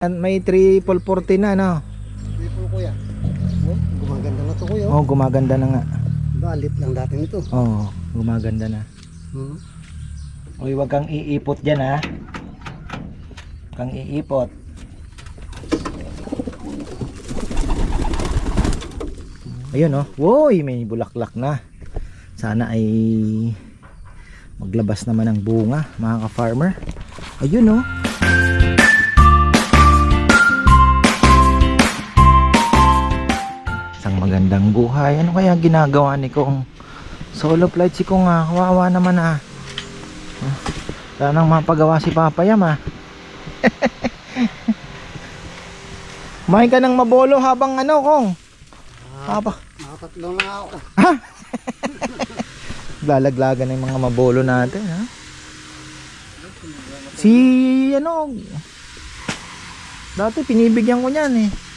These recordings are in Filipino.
May triple 40 na, no? Triple kuya. Oh, gumaganda na to kuya. Oh, gumaganda na nga. Balit lang dati nito. Oh, gumaganda na. Hmm. Uy, wag kang iipot dyan, ha? Huwag kang iipot. Ayun, oh. Woy, may bulaklak na. Sana ay maglabas naman ng bunga, mga ka-farmer. Ayun, oh. Magandang buhay. Ano kaya ginagawa ni Kong? Solo flight si Kong ah. Kawawa naman ah. Ah, Wala nang mapagawa si Papa Yam ah. Kumain ka ng mabolo habang ano Kong? Haba. Nakatatlo na ako. Lalaglagan ng mga mabolo natin ha. Si ano Dati pinibigyan ko niyan eh.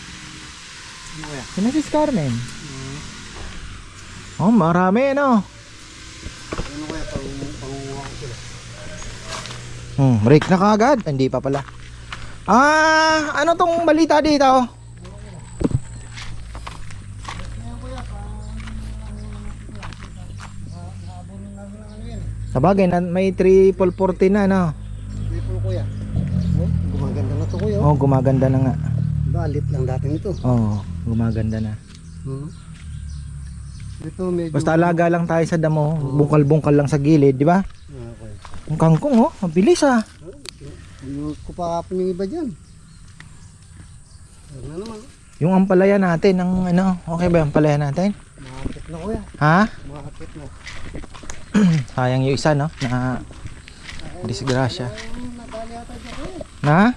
Si Mrs. Carmen. Hmm. Oh, marami ano. Ano? Pang- Pangunguha ko sila. Hmm, break na kaagad. Hindi pa pala. Ah, ano tong balita dito? Sabagay, na, may triple 40 na, no? Triple kuya. Oh, gumaganda na to kuya. Oh, gumaganda na nga. Balit lang dati nito. Oh, gumaganda na. Hmm. Ito medyo... Basta alaga lang tayo sa damo, bungkal-bungkal lang sa gilid, di ba? Kuya. Ang kangkong, oh, mabilis ah. Yung ko pa kapon yung iba dyan. Ano na naman. Yung ampalaya natin, ang ano, okay ba yung ampalaya natin? Makakit na kuya. Ha? Makakit na. Sayang yung isa, no? Na disgrasya. Na?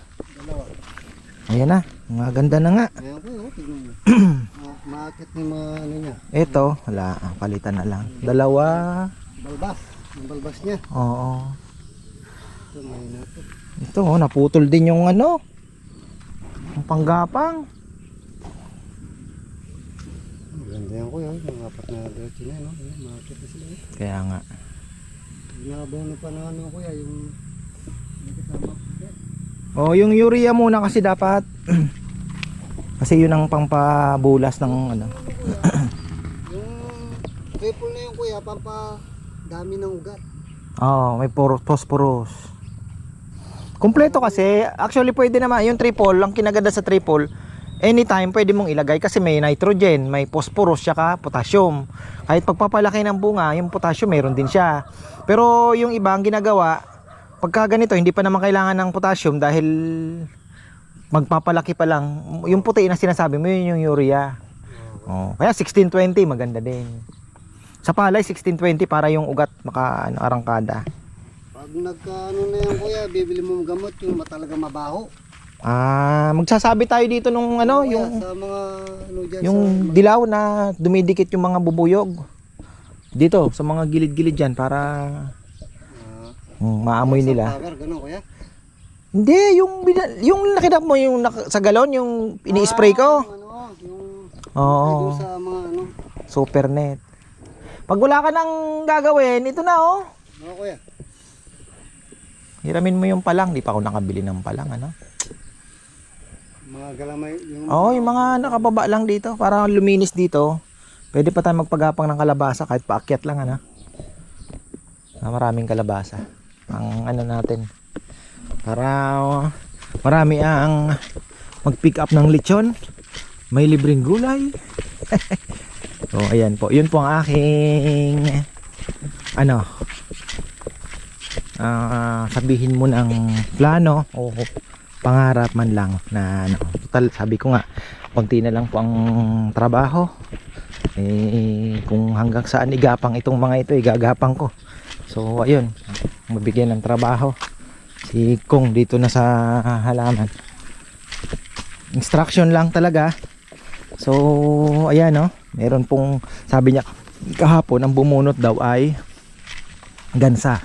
Ayan na, maganda na nga. Ayan kuya, oh, tignan mo. Ma- Makakit na yung mga ano niya. Ito, wala, ah, palitan na lang. Dalawa, Balbas. Yung balbas niya. oo. Ito, may natin. Ito, oh, naputol din yung ano, ang panggapang. Maganda yan kuya. Yung apat na diretso yun. no? Ayan, Makakit na sila. eh. Kaya nga. Nabono pa na ano kuya. Yung... Oh, yung urea muna kasi dapat. kasi yun ang pampabulas ng ano. Yung triple na yung kuya. Pampa dami ng ugat. Oo, may phosphorus. Kompleto kasi, actually pwede naman, yung triple, ang kinaganda sa triple, anytime pwede mong ilagay kasi may nitrogen, may phosphorus, tsaka potassium. Kahit pagpapalaki ng bunga, yung potassium meron din siya. Pero yung iba ang ginagawa, pagka ganito, hindi pa naman kailangan ng potassium dahil magpapalaki pa lang. Yung puti na sinasabi mo, yun yung urea. Oh, kaya 1620 maganda din. Sa palay 1620 para yung ugat maka ano, arangkada. Pag nagka ano na yan kuya. Bibili mo ng gamot. Yung talaga mabaho. Ah, magsasabi tayo dito nung ano, Kuya, yung Sa mga ano dyan. yung sa, dilaw na dumidikit yung mga bubuyog. Dito sa mga gilid-gilid diyan para mm, maamoy sa nila. Flower, ganun kuya. Hindi, yung bina- yung nakita mo yung nak- sa galon yung ini-spray ko. Yung ano, yung Oo, yung sa mga ano. super net. Pag wala ka nang gagawin, ito na oh. Ano kuya? Hiramin mo yung palang, di pa ako nakabili ng palang ano. Mga galamay. Yung, Oo, yung mga nakababa lang dito para luminis dito. Pwede pa tayo magpagapang ng kalabasa kahit paakyat lang ano. Ah, maraming kalabasa. Ang ano natin. Para marami ang mag-pick up ng lechon. May libreng gulay. oh, ayan po. Yun po ang aking ano ah, sabihin mo ng plano o pangarap man lang na ano, total sabi ko nga konti na lang po ang trabaho eh kung hanggang saan igapang itong mga ito igagapang ko so ayun mabigyan ng trabaho. Si Kong dito na sa halaman. Instruction lang talaga. So ayan no? Meron pong sabi niya kahapon ang bumunot daw ay gansa.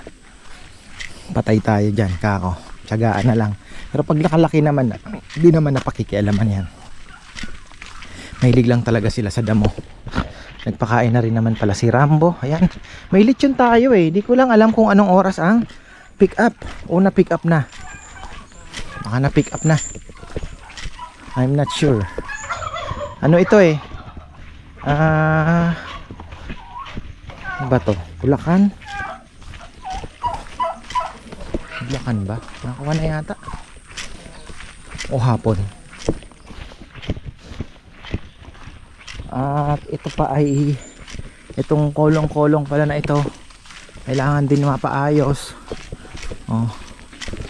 Patay tayo dyan kako. Tsagaan na lang. Pero pag nakalaki naman na, hindi naman napakikialaman yan. Mahilig lang talaga sila sa damo. Nagpakain na rin naman pala si Rambo. Ayan. May lechon tayo eh. Di ko lang alam kung anong oras ang pick up. O na pick up na. Baka na pick up na. I'm not sure. Ano ito eh? Ah... ano ba to? Bulacan? Bulacan ba? Nakakuha na yata. O hapon. At ito pa ay itong kolong-kolong pala na ito. Kailangan din mapaayos. Oh.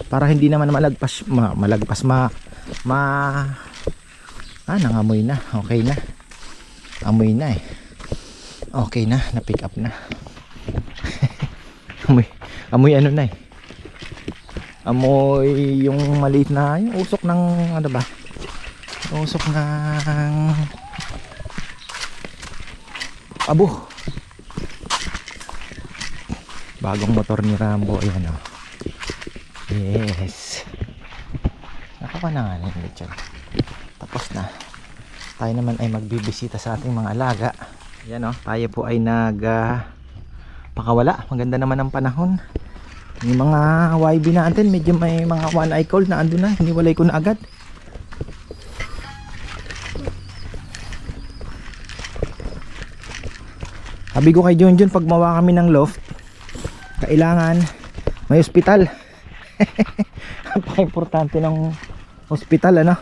Para hindi naman malagpas ma, malagpas ma ma ah nangamoy na. Okay na. Amoy na eh. Okay na, na-pick up na. amoy, amoy ano na eh. Amoy yung maliit na, yung usok ng ano ba? Usok ng abo. Bagong motor ni Rambo, ayan o. Yes. Nakawa na nga Richard. Tapos na. Tayo naman ay magbibisita sa ating mga alaga. Yan o, tayo po ay nag ah, pakawala. Maganda naman ang panahon. Yung mga YB natin, medyo may mga one eye cold na ando na. Hiniwalay ko na agad. Sabi ko kay Junjun pag mawa kami ng loft, kailangan may ospital. Napaka-importante ng ospital ano.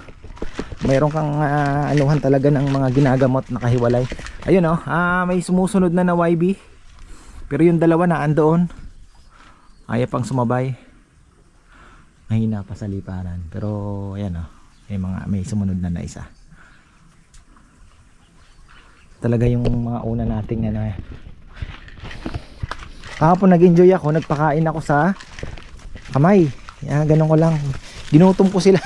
Mayroon kang ah, anuhan talaga ng mga ginagamot na kahiwalay. Ayun oh, ah, may sumusunod na na YB. Pero yung dalawa na andoon. Ayaw pang sumabay. Mahina pa sa liparan. Pero ayan oh, may mga may sumunod na na isa. Talaga yung mga una nating ano eh. Kahapon nag-enjoy ako, nagpakain ako sa kamay. Yan, ganun ko lang. Ginutom ko sila.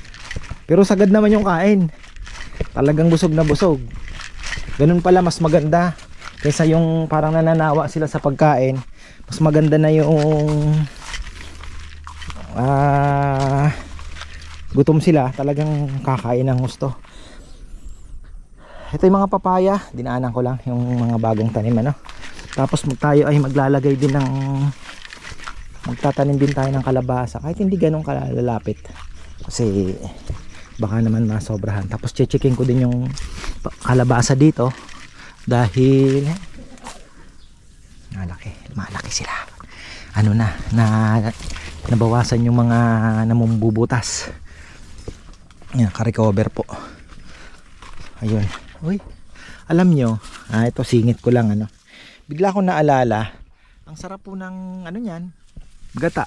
Pero sagad naman yung kain. Talagang busog na busog. Ganun pala mas maganda kaysa yung parang nananawa sila sa pagkain. Mas maganda na yung ah gutom sila, talagang kakain ng gusto. Ito yung mga papaya, dinaanan ko lang yung mga bagong tanim ano. Tapos mag tayo ay maglalagay din ng magtatanim din tayo ng kalabasa kahit hindi ganun kalalapit. Kasi baka naman masobrahan. Tapos checkin ko din yung kalabasa dito dahil malaki, malaki sila. Ano na, na nabawasan yung mga namumbubutas. Yan, ka-recover po. Ayun. Uy, alam nyo, ah, ito singit ko lang ano. Bigla ko naalala, ang sarap po ng ano niyan, gata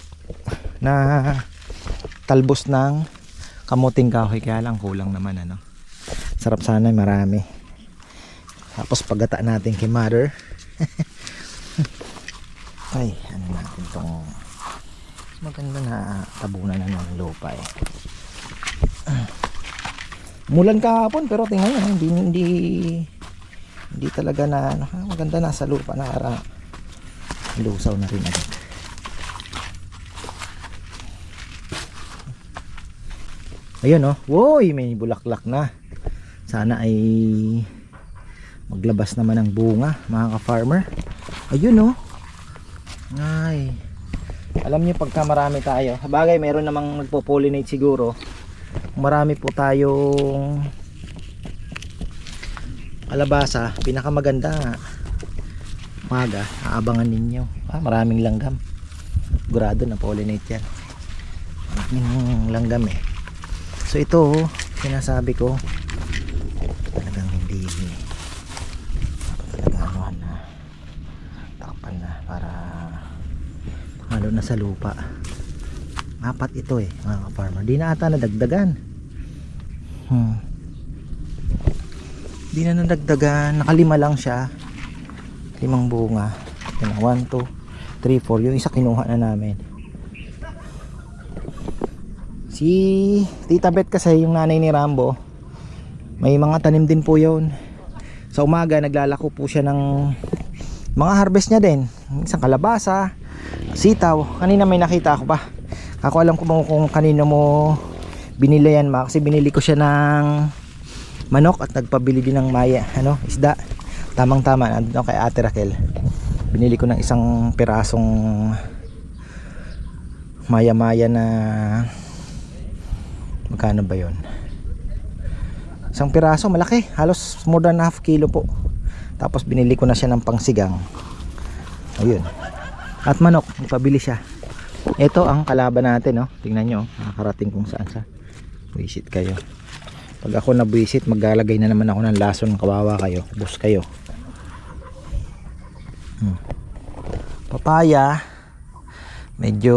na talbos ng kamuting kahoy kaya lang kulang naman ano. Sarap sana marami. Tapos paggata natin kay mother. Ay, ano natin tong maganda na tabunan na ng lupa eh. Mulan kahapon pero tingnan nyo, hindi hindi hindi talaga na ah, maganda na sa lupa na para lusaw na rin agad. Ayun oh. Woy, may bulaklak na. Sana ay maglabas naman ng bunga, mga ka-farmer. Ayun oh. Ay. Alam niyo pagka marami tayo, bagay meron namang nagpo-pollinate siguro. Marami po tayong kalabasa, pinakamaganda maga, aabangan ninyo. Ah, maraming langgam. Sigurado na pollinate yan. Maraming langgam eh. So ito, sinasabi ko, talagang hindi talaga anuhan na takpan na para halo na sa lupa. Apat ito eh, mga farmer. Di na ata nadagdagan. Hmm. Di na nadagdagan. Nakalima lang siya. Limang bunga. Yan, 1, 2, 3, 4. Yung isa kinuha na namin. Si Tita Bet kasi yung nanay ni Rambo may mga tanim din po yun sa umaga naglalako po siya ng mga harvest niya din isang kalabasa sitaw kanina may nakita ako pa ako alam ko mo kung kanino mo binili yan ma kasi binili ko siya ng manok at nagpabili din ng maya ano isda tamang tama nandun kay ate Raquel binili ko ng isang pirasong maya maya na magkano ba yon Isang piraso, malaki. Halos more than half kilo po. Tapos binili ko na siya ng pangsigang. Ayun. At manok, ipabili siya. Ito ang kalaban natin, no? Tingnan nyo, nakakarating kung saan sa. Visit kayo. Pag ako na visit, maglalagay na naman ako ng lason. Kawawa kayo. Bus kayo. Hmm. Papaya. Medyo...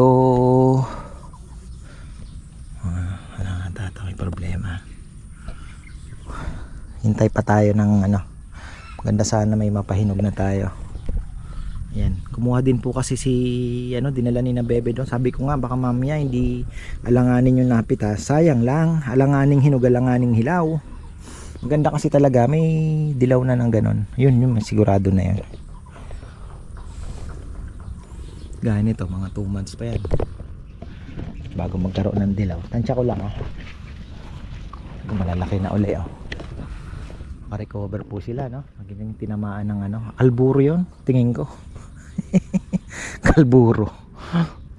Ah, ano nga tata, may problema. Hintay pa tayo ng ano. Maganda sana may mapahinog na tayo. Kumuha din po kasi si ano dinala ni na bebe doon. Sabi ko nga baka mamaya hindi alanganin yung napit ha. Sayang lang. Alanganing hinog, alanganing hilaw. Maganda kasi talaga may dilaw na ng ganon. Yun yun sigurado na yun. Gaya nito mga 2 months pa yan. Bago magkaroon ng dilaw. Tansya ko lang oh. Malalaki na uli oh. Makarecover po sila no. Magiging tinamaan ng ano. Alburo yun. Tingin ko. Kalburo.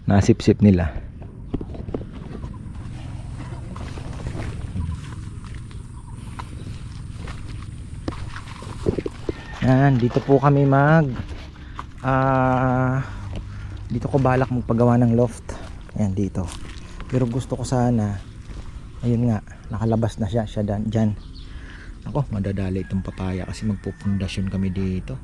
Nasip-sip nila. Yan, dito po kami mag ah dito ko balak magpagawa ng loft. Yan dito. Pero gusto ko sana ayun nga, nakalabas na siya siya dyan. Ako, madadali itong papaya kasi magpupundasyon kami dito.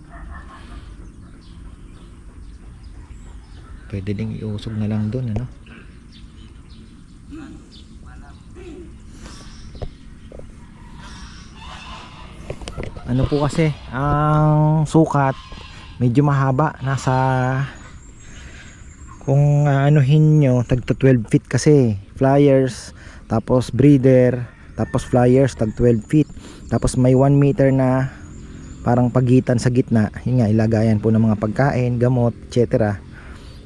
Pwede ding iusog na lang doon, ano? Ano po kasi, ang sukat medyo mahaba, nasa kung anuhin nyo, tagto 12 feet kasi, flyers, tapos breeder, tapos flyers, tag 12 feet, tapos may 1 meter na parang pagitan sa gitna, yun nga, ilagayan po ng mga pagkain, gamot, etc.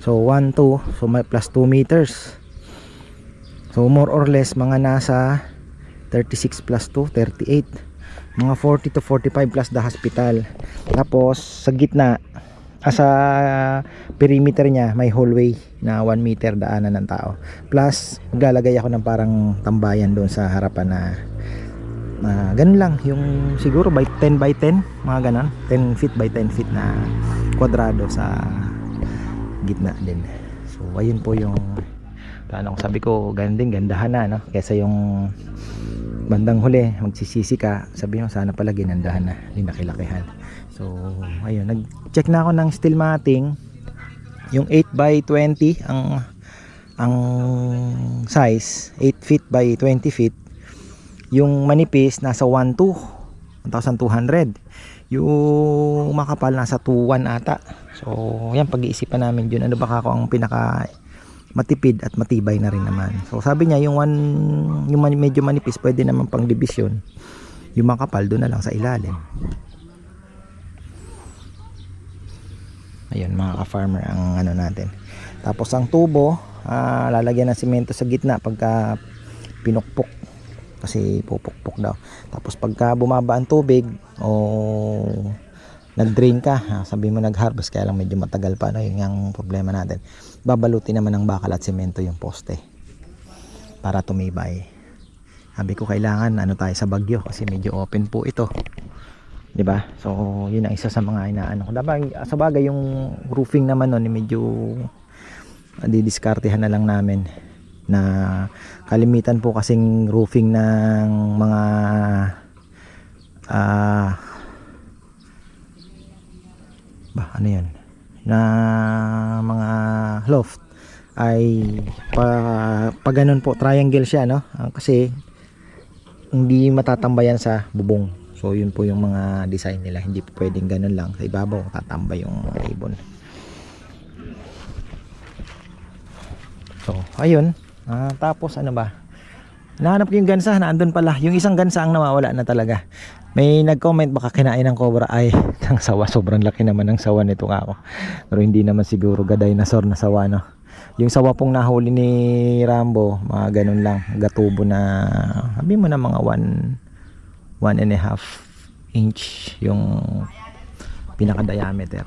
So 1, 2, so may plus 2 meters. So more or less mga nasa 36 plus 2, 38. Mga 40 to 45 plus the hospital. Tapos sa gitna, ah, sa perimeter niya may hallway na 1 meter daanan ng tao. Plus maglalagay ako ng parang tambayan doon sa harapan na na ganun lang yung siguro by 10 by 10 mga ganon 10 feet by 10 feet na kwadrado sa gitna din. So ayun po yung plano ko. Sabi ko ganun din gandahan na no? Kesa yung bandang huli magsisisi ka sabi mo sana pala ginandahan na linakilakihan so ayun nag check na ako ng steel matting. Yung 8 by 20 ang ang size 8 feet by 20 feet. Yung manipis nasa 1.2 1,200 yung makapal nasa 2.1 ata. So yan pag-iisipan namin yun. Ano ba ako ang pinaka matipid at matibay na rin naman? So sabi niya yung, one, yung medyo manipis pwede naman pang division yung makapal doon na lang sa ilalim. Ayun mga ka-farmer ang ano natin. Tapos ang tubo ah, lalagyan ng simento sa gitna pagka pinukpok kasi pupukpok daw tapos pagka bumaba ang tubig o nag-drain ka sabi mo nag-harvest kaya lang medyo matagal pa no? yun ang problema natin babalutin naman ng bakal at semento yung poste para tumibay sabi ko kailangan ano tayo sa bagyo kasi medyo open po ito 'di ba? So, yun ang isa sa mga inaano ko. Dapat sa bagay yung roofing naman noon medyo didiskartehan na lang namin na kalimitan po kasing roofing ng mga ah ba ano yun na mga loft ay pa, pa ganun po triangle siya no? Ah, kasi hindi matatambayan sa bubong. So yun po yung mga design nila. Hindi po pwedeng ganun lang. Sa ibabaw tatambay yung ibon. So ayun Ah, tapos ano ba? Nahanap ko yung gansa naandun pala. Yung isang gansa ang nawawala na talaga. May nag-comment baka kinain ng cobra. Ay ang sawa. Sobrang laki naman ng sawa nito nga ako pero hindi naman siguro ga dinosaur na sawa no? Yung sawa pong nahuli ni Rambo mga ganun lang. Gatubo na sabi mo na mga 1 one and a half inch yung pinaka diameter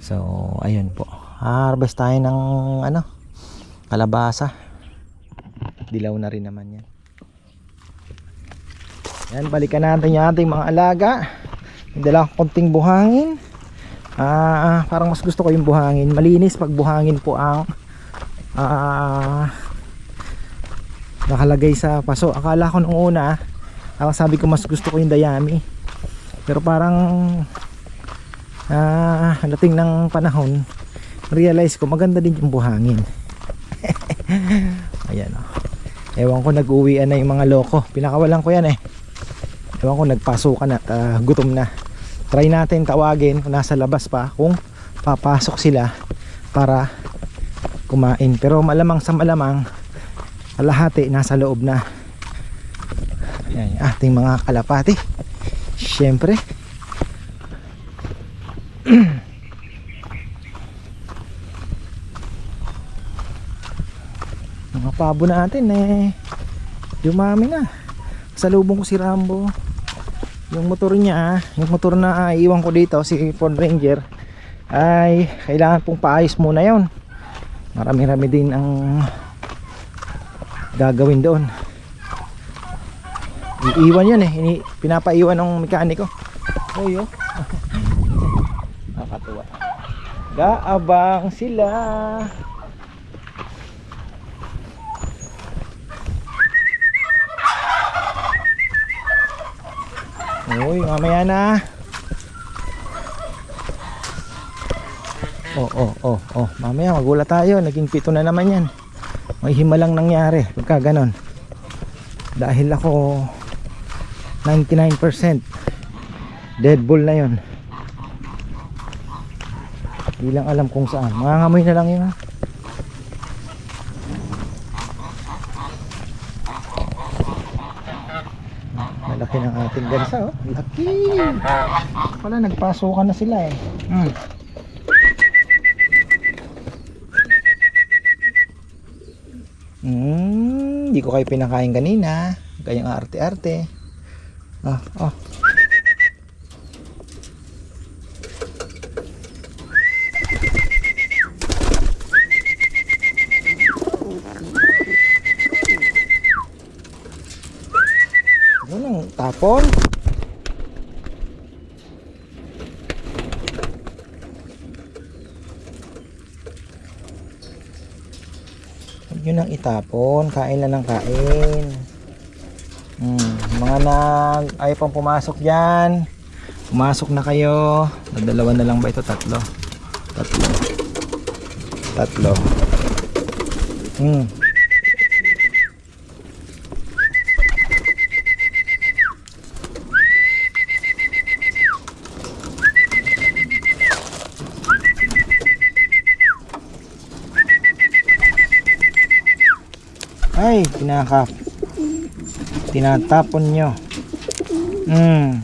so ayun po. Harvest tayo ng ano kalabasa dilaw na rin naman yan Yan, balikan natin yung ating mga alaga. May dala konting buhangin. Ah, parang mas gusto ko yung buhangin. Malinis pag buhangin po ang ah nakalagay sa paso. Akala ko nung una, ako sabi ko mas gusto ko yung dayami. Pero parang ah dating ng panahon, realize ko maganda din yung buhangin. Ayan o. Ewan ko nag-uwian na yung mga loko. Pinakawalan ko yan eh. Ewan ko nagpasukan at ah, gutom na. Try natin tawagin kung nasa labas pa kung papasok sila para kumain. Pero malamang sa malamang kalahati nasa loob na. Ayan ating mga kalapati. Siyempre. Pabo natin eh. Dumami na. Salubong ko si Rambo. Yung motor niya yung motor na iwan ko dito si Ford Ranger ay kailangan pong paayos muna yon marami rami din ang gagawin doon. Iiwan yun eh. Ini, pinapaiwan ng mekaniko. Oy oh. Nakatuwa gaabang sila Uy, mamaya na. Oh, oh, oh, oh. Mamaya magulat tayo. Naging pito na naman yan. May himalang nangyari. Pagka ganon. Dahil ako 99% dead bull na yon. Hindi lang alam kung saan. Mangangamoy na lang yun. ha. Malaki ng ating gansa oh. Laki. Wala nagpasukan na sila eh. Hmm. Hmm, hindi ko kayo pinakain kanina. Kayang arte-arte. Ah, ah. Yun ang tapon. Itapon. Kain na ng kain. Hmm, mga nag ayaw pang pumasok dyan. Pumasok na kayo. Dalawa na lang ba ito? Tatlo. Tatlo. Tatlo. Hmm. Ay, pinaka tinatapon nyo. Hmm.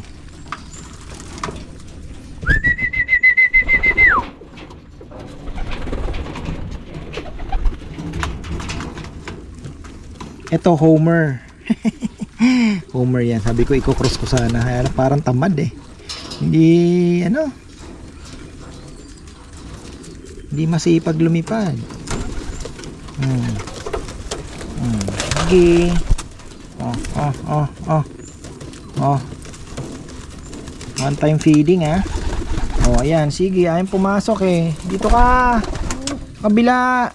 Ito Homer. Homer yan. Sabi ko i-cross ko sana. Lang parang tamad eh. Hindi ano. Hindi masipag lumipad. Hmm. Hmm. Sige. Oh, oh, oh, oh. Oh. One time feeding ah. Oh, ayan. Sige, ayun pumasok eh. Dito ka. Kabila.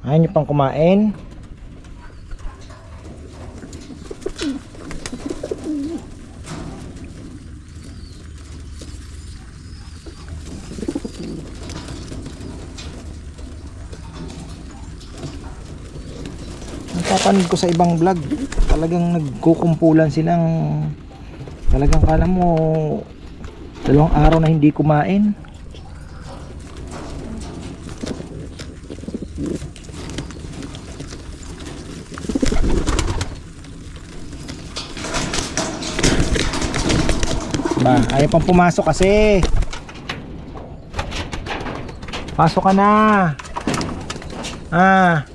Ayaw niyo pang kumain? Napapanood ko sa ibang vlog. Talagang nagkukumpulan silang talagang kala mo dalawang araw na hindi kumain. Ba ayaw pang pumasok kasi. Pasok ka na. Ah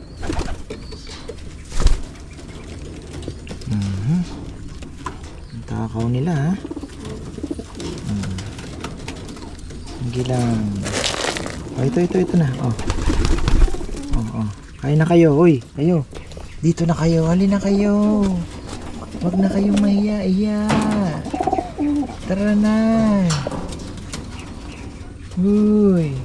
Takaw nila ha. Hmm. Ang Sige lang. Oh, ito, ito, ito na. Oh. Oh, oh. Kain na kayo. Uy, kayo. Dito na kayo. Hali na kayo. Huwag na kayong mahiya-iya. Tara na. Uy.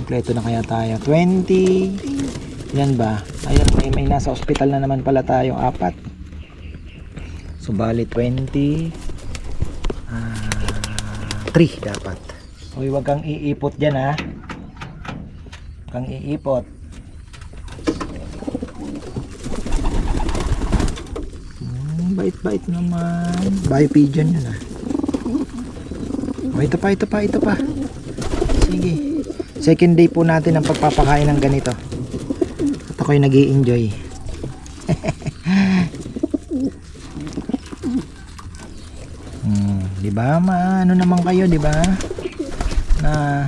Kompleto na kaya tayo. 20. Yan ba? Ayan, may, may nasa ospital na naman pala tayo. Apat. So, bali 20. Ah, 3 dapat. Uy, wag kang iipot dyan ha. Huwag kang iipot. Hmm, bait-bait naman. Bye pigeon yun ah. Oh, ito pa, ito pa, ito pa. Sige. Second day po natin ang pagpapakain ng ganito. At ako'y nag enjoy Hmm, 'di ba? Maano naman kayo, 'di ba? Na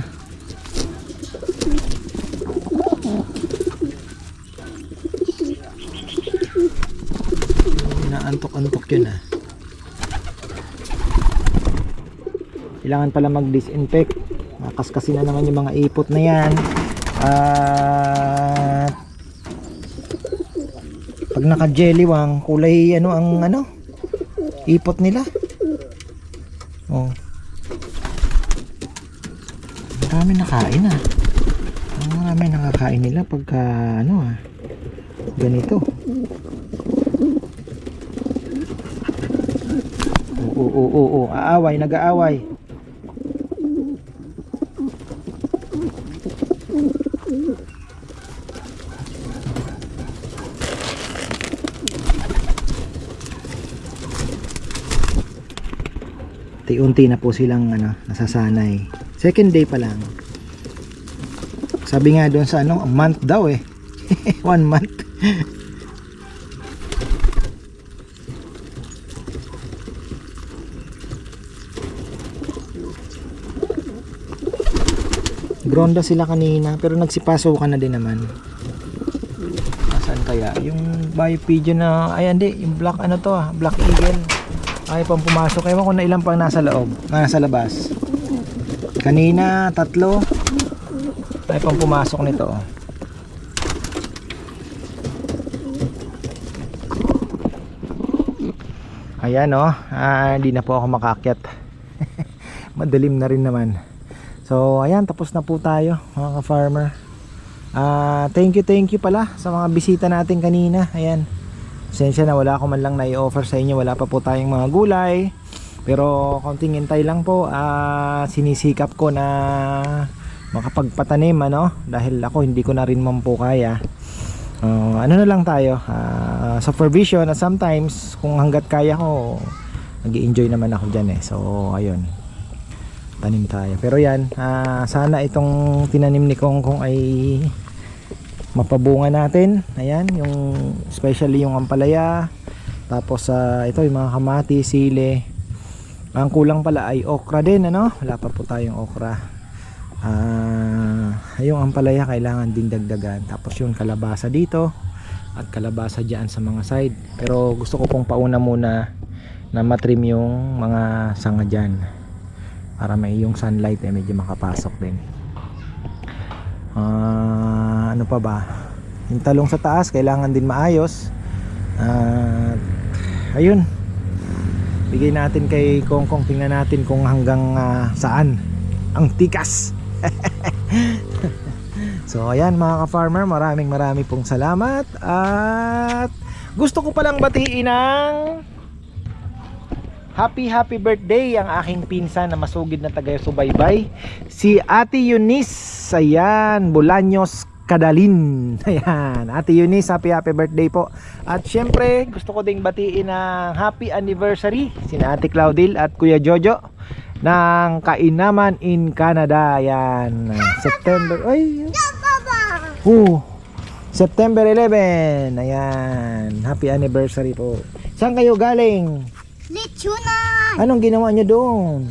Naantok-antok yun ah. Kailangan pala mag-disinfect. Nakaskasi na naman yung mga ipot na yan. At pag naka-jelly-wang, kulay ano ang ano? Ipot nila. Oh. Marami nakain ah. Ang marami nakakain nila pagka ano ah. Ganito. Oo, oo, oo, oo. Aaway, nag-aaway. Unti-unti na po silang ano, nasasanay. Second day pa lang. Sabi nga doon sa ano, month daw eh. One month. Gronda sila kanina pero nagsipaso na din naman. Nasaan kaya? Yung bio pigeon na, ay hindi, yung black ano to ah, black eagle. Ay pang pumasok. Ewan ko na ilang pang nasa loob, nasa labas. Kanina, tatlo. Ay pang pumasok nito. oh. Ayan oh, ah, hindi na po ako makakyat. Madilim na rin naman. So ayan, tapos na po tayo mga ka-farmer. Ah, thank you, thank you pala sa mga bisita natin kanina. Ayan. Pasensya na wala ako man lang na-offer sa inyo. Wala pa po tayong mga gulay. Pero konting hintay lang po. Ah, sinisikap ko na makapagpatanim ano dahil ako hindi ko na rin man po kaya. Ah, ano na lang tayo ah, supervision at sometimes kung hanggat kaya ko nag enjoy naman ako dyan eh so ayun tanim tayo pero yan ah, sana itong tinanim ni Kong Kong ay mapabunga natin. Ayan yung especially yung ampalaya. Tapos sa ito yung mga kamati sile ang kulang pala ay okra din ano? Wala pa po tayong okra. Ah yung ampalaya kailangan din dagdagan. Tapos yung kalabasa dito at kalabasa dyan sa mga side. Pero gusto ko pong pauna muna na matrim yung mga sanga dyan. Para may yung sunlight eh medyo makapasok din. Ah, ano pa ba? Yung talong sa taas kailangan din maayos. At ayun. Bigay natin kay Kongkong. Tingnan natin kung hanggang ah, saan ang tikas. So ayan mga ka-farmer maraming maraming pong salamat. At gusto ko palang batiin ng Happy happy birthday ang aking pinsan na masugid na taga Subaybay si Ate Eunice. Ayan Bolaños Kadalin ayan Ate Eunice happy happy birthday po at syempre gusto ko ding batiin ng happy anniversary sina Ate Claudil at Kuya Jojo ng Kainaman in Canada ayan September ay oh, September 11 ayan happy anniversary po saan kayo galing Lechunan! Anong ginawa niyo doon?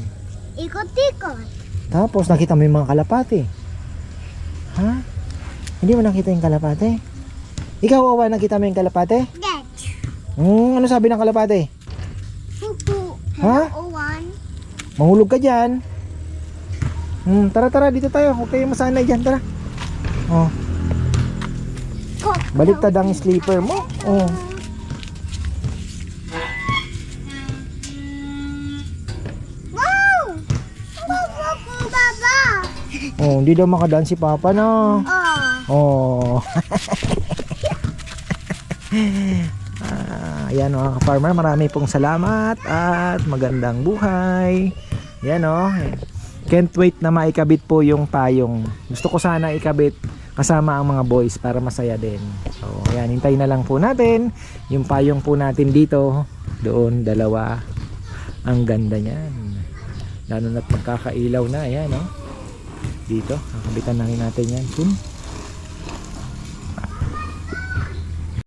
Ikot-ikot. Tapos nakita mo yung mga kalapate. Ha? Hindi mo nakita yung kalapate? Ikaw, Wawa, nakita mo yung kalapate? Get. Hmm, ano sabi ng kalapate? Pupu. Ha? Hello, Owan. Mahulog ka dyan. Hmm, tara tara dito tayo. Kayong masanay dyan, tara. Oh, baliktad ang sleeper mo. Oh. Wow! Wow, baba. Oh, hindi daw makadaan si Papa na. Oh. Oh. ah, ayan mga ka-farmer, marami pong salamat at magandang buhay. Yan oh. Can't wait na maikabit po yung payong. Gusto ko sana ikabit kasama ang mga boys para masaya din. So, ayan, hintay na lang po natin yung payong po natin dito. Doon, dalawa. Ang ganda niyan. Lalo na't magkakailaw na, ayan oh. Dito, kakabitan na natin yan. Soon.